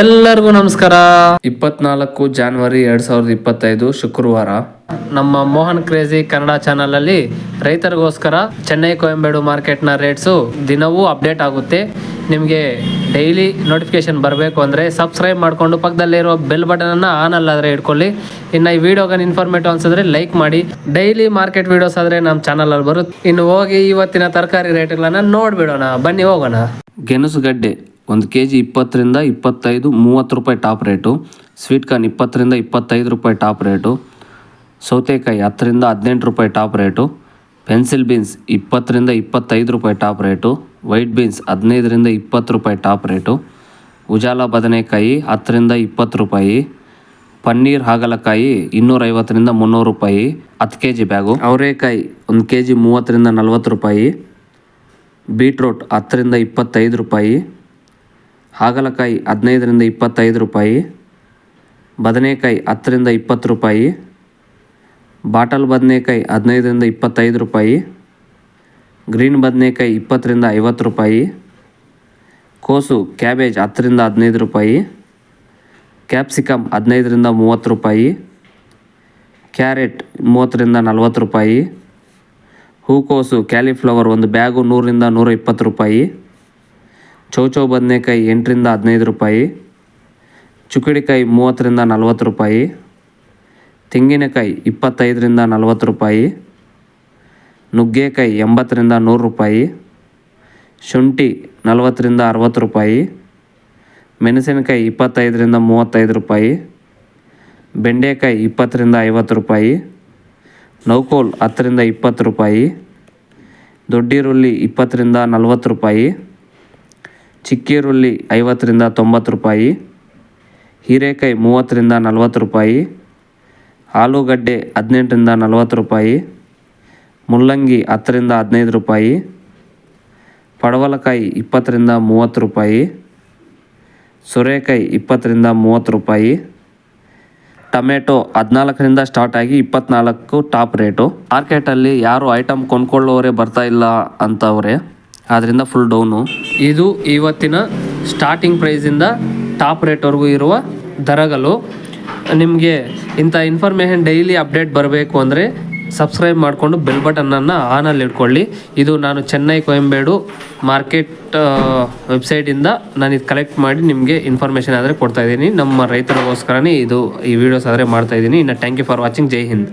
ಎಲ್ಲರಿಗೂ ನಮಸ್ಕಾರ. ಇಪ್ಪತ್ನಾಲ್ಕು ಜಾನ್ವರಿ ಎರಡ್ ಸಾವಿರದ ಇಪ್ಪತ್ತೈದು ಶುಕ್ರವಾರ. ನಮ್ಮ ಮೋಹನ್ ಕ್ರೇಜಿ ಕನ್ನಡ ಚಾನಲ್ ಅಲ್ಲಿ ರೈತರಿಗೋಸ್ಕರ ಚೆನ್ನೈ ಕೊಯಂಬೇಡು ನ ರೇಟ್ಸ್ ದಿನವೂ ಅಪ್ಡೇಟ್ ಆಗುತ್ತೆ. ನಿಮಗೆ ಡೈಲಿ ನೋಟಿಫಿಕೇಶನ್ ಬರಬೇಕು ಅಂದರೆ ಸಬ್ಸ್ಕ್ರೈಬ್ ಮಾಡಿಕೊಂಡು ಪಕ್ಕದಲ್ಲಿರೋ ಬೆಲ್ ಬಟನನ್ನು ಆನ್ ಅಲ್ಲಾದ್ರೆ ಇಟ್ಕೊಳ್ಳಿ. ಇನ್ನು ಈ ವಿಡಿಯೋಗ ಇನ್ಫಾರ್ಮೇಟಿವ್ ಅನ್ಸಿದ್ರೆ ಲೈಕ್ ಮಾಡಿ. ಡೈಲಿ ಮಾರ್ಕೆಟ್ ವಿಡಿಯೋಸ್ ಆದರೆ ನಮ್ಮ ಚಾನಲಲ್ಲಿ ಬರುತ್ತೆ. ಇನ್ನು ಹೋಗಿ ಇವತ್ತಿನ ತರಕಾರಿ ರೇಟ್ಗಳನ್ನು ನೋಡ್ಬಿಡೋಣ. ಬನ್ನಿ ಹೋಗೋಣ. ಗೆಣಸುಗಡ್ಡೆ ಒಂದು ಕೆ ಜಿ ಇಪ್ಪತ್ತರಿಂದ ಇಪ್ಪತ್ತೈದು, ಮೂವತ್ತು ರೂಪಾಯಿ ಟಾಪ್ ರೇಟು. ಸ್ವೀಟ್ ಕಾರ್ನ್ ಇಪ್ಪತ್ತರಿಂದ ಇಪ್ಪತ್ತೈದು ರೂಪಾಯಿ ಟಾಪ್ ರೇಟು. ಸೌತೆಕಾಯಿ ಹತ್ತರಿಂದ ಹದಿನೆಂಟು ರೂಪಾಯಿ ಟಾಪ್ ರೇಟು. ಪೆನ್ಸಿಲ್ ಬೀನ್ಸ್ ಇಪ್ಪತ್ತರಿಂದ ಇಪ್ಪತ್ತೈದು ರೂಪಾಯಿ ಟಾಪ್ ರೇಟು. ವೈಟ್ ಬೀನ್ಸ್ ಹದಿನೈದರಿಂದ ಇಪ್ಪತ್ತು ರೂಪಾಯಿ ಟಾಪ್ ರೇಟು. ಉಜಾಲ ಬದನೆಕಾಯಿ ಹತ್ತರಿಂದ ಇಪ್ಪತ್ತು ರೂಪಾಯಿ. ಪನ್ನೀರ್ ಹಾಗಲಕಾಯಿ ಇನ್ನೂರೈವತ್ತರಿಂದ ಮುನ್ನೂರು ರೂಪಾಯಿ. ಹತ್ತು ಕೆ ಜಿ ಬ್ಯಾಗು. ಅವರೇಕಾಯಿ ಒಂದು ಕೆ ಜಿ ಮೂವತ್ತರಿಂದ ನಲ್ವತ್ತು ರೂಪಾಯಿ. ಬೀಟ್ರೋಟ್ ಹತ್ತರಿಂದ ಇಪ್ಪತ್ತೈದು ರೂಪಾಯಿ. ಹಾಗಲಕಾಯಿ ಹದಿನೈದರಿಂದ ಇಪ್ಪತ್ತೈದು ರೂಪಾಯಿ, ಬದನೆಕಾಯಿ ಹತ್ತರಿಂದ ಇಪ್ಪತ್ತು ರೂಪಾಯಿ, ಬಾಟಲ್ ಬದನೆಕಾಯಿ ಹದಿನೈದರಿಂದ ಇಪ್ಪತ್ತೈದು ರೂಪಾಯಿ, ಗ್ರೀನ್ ಬದನೆಕಾಯಿ ಇಪ್ಪತ್ತರಿಂದ ಐವತ್ತು ರೂಪಾಯಿ, ಕೋಸು ಕ್ಯಾಬೇಜ್ ಹತ್ತರಿಂದ ಹದಿನೈದು ರೂಪಾಯಿ, ಕ್ಯಾಪ್ಸಿಕಮ್ ಹದಿನೈದರಿಂದ ಮೂವತ್ತು ರೂಪಾಯಿ, ಕ್ಯಾರೆಟ್ ಮೂವತ್ತರಿಂದ ನಲ್ವತ್ತು ರೂಪಾಯಿ ಹೂಕೋಸು ಕ್ಯಾಲಿಫ್ಲವರ್ ಒಂದು ಬ್ಯಾಗು ನೂರರಿಂದ ನೂರ ಇಪ್ಪತ್ತು ರೂಪಾಯಿ ಚೌಚೌ ಬದನೆಕಾಯಿ ಎಂಟರಿಂದ ಹದಿನೈದು ರೂಪಾಯಿ ಚುಕ್ಕಡಿಕಾಯಿ ಮೂವತ್ತರಿಂದ ನಲ್ವತ್ತು ರೂಪಾಯಿ, ತೆಂಗಿನಕಾಯಿ ಇಪ್ಪತ್ತೈದರಿಂದ ನಲ್ವತ್ತು ರೂಪಾಯಿ, ನುಗ್ಗೆಕಾಯಿ ಎಂಬತ್ತರಿಂದ ನೂರು ರೂಪಾಯಿ, ಶುಂಠಿ ನಲವತ್ತರಿಂದ ಅರವತ್ತು ರೂಪಾಯಿ, ಮೆಣಸಿನಕಾಯಿ ಇಪ್ಪತ್ತೈದರಿಂದ ಮೂವತ್ತೈದು ರೂಪಾಯಿ, ಬೆಂಡೆಕಾಯಿ ಇಪ್ಪತ್ತರಿಂದ ಐವತ್ತು ರೂಪಾಯಿ, ನೌಕೋಲ್ ಹತ್ತರಿಂದ ಇಪ್ಪತ್ತು ರೂಪಾಯಿ, ದೊಡ್ಡಿರುಳ್ಳಿ ಇಪ್ಪತ್ತರಿಂದ ನಲವತ್ತು ರೂಪಾಯಿ ಚಿಕ್ಕೀರುಳ್ಳಿ ಐವತ್ತರಿಂದ ತೊಂಬತ್ತು ರೂಪಾಯಿ, ಹೀರೆಕಾಯಿ ಮೂವತ್ತರಿಂದ ನಲ್ವತ್ತು ರೂಪಾಯಿ, ಆಲೂಗಡ್ಡೆ ಹದಿನೆಂಟರಿಂದ ನಲ್ವತ್ತು ರೂಪಾಯಿ, ಮುಲ್ಲಂಗಿ ಹತ್ತರಿಂದ ಹದಿನೈದು ರೂಪಾಯಿ, ಪಡವಲಕಾಯಿ ಇಪ್ಪತ್ತರಿಂದ ಮೂವತ್ತು ರೂಪಾಯಿ, ಸೋರೆಕಾಯಿ ಇಪ್ಪತ್ತರಿಂದ ಮೂವತ್ತು ರೂಪಾಯಿ, ಟೊಮೆಟೊ ಹದಿನಾಲ್ಕರಿಂದ ಸ್ಟಾರ್ಟ್ ಆಗಿ ಇಪ್ಪತ್ನಾಲ್ಕು ಟಾಪ್ ರೇಟು. ಮಾರ್ಕೆಟಲ್ಲಿ ಯಾರು ಐಟಮ್ ಕೊಂಡ್ಕೊಳ್ಳೋರೆ ಬರ್ತಾ ಇಲ್ಲ ಅಂತವ್ರೆ ಆದ್ದರಿಂದ ಫುಲ್ ಡೌನು ಇದು ಇವತ್ತಿನ ಸ್ಟಾರ್ಟಿಂಗ್ ಪ್ರೈಸಿಂದ ಟಾಪ್ ರೇಟ್ವರೆಗೂ ಇರುವ ದರಗಳು. ನಿಮಗೆ ಇಂಥ ಇನ್ಫಾರ್ಮೇಷನ್ ಡೈಲಿ ಅಪ್ಡೇಟ್ ಬರಬೇಕು ಅಂದರೆ ಸಬ್ಸ್ಕ್ರೈಬ್ ಮಾಡಿಕೊಂಡು ಬೆಲ್ ಬಟನನ್ನು ಆನಲ್ಲಿ ಇಟ್ಕೊಳ್ಳಿ. ಇದು ನಾನು ಚೆನ್ನೈ ಕೊಯಂಬೇಡು ಮಾರ್ಕೆಟ್ ವೆಬ್ಸೈಟಿಂದ ನಾನು ಇದು ಕಲೆಕ್ಟ್ ಮಾಡಿ ನಿಮಗೆ ಇನ್ಫಾರ್ಮೇಷನ್ ಆದರೆ ಕೊಡ್ತಾ ಇದ್ದೀನಿ. ನಮ್ಮ ರೈತರಿಗೋಸ್ಕರನೇ ಇದು ಈ ವಿಡಿಯೋಸ್ ಆದರೆ ಮಾಡ್ತಾ ಇದ್ದೀನಿ. ಇನ್ನು thank you for watching Jai Hind.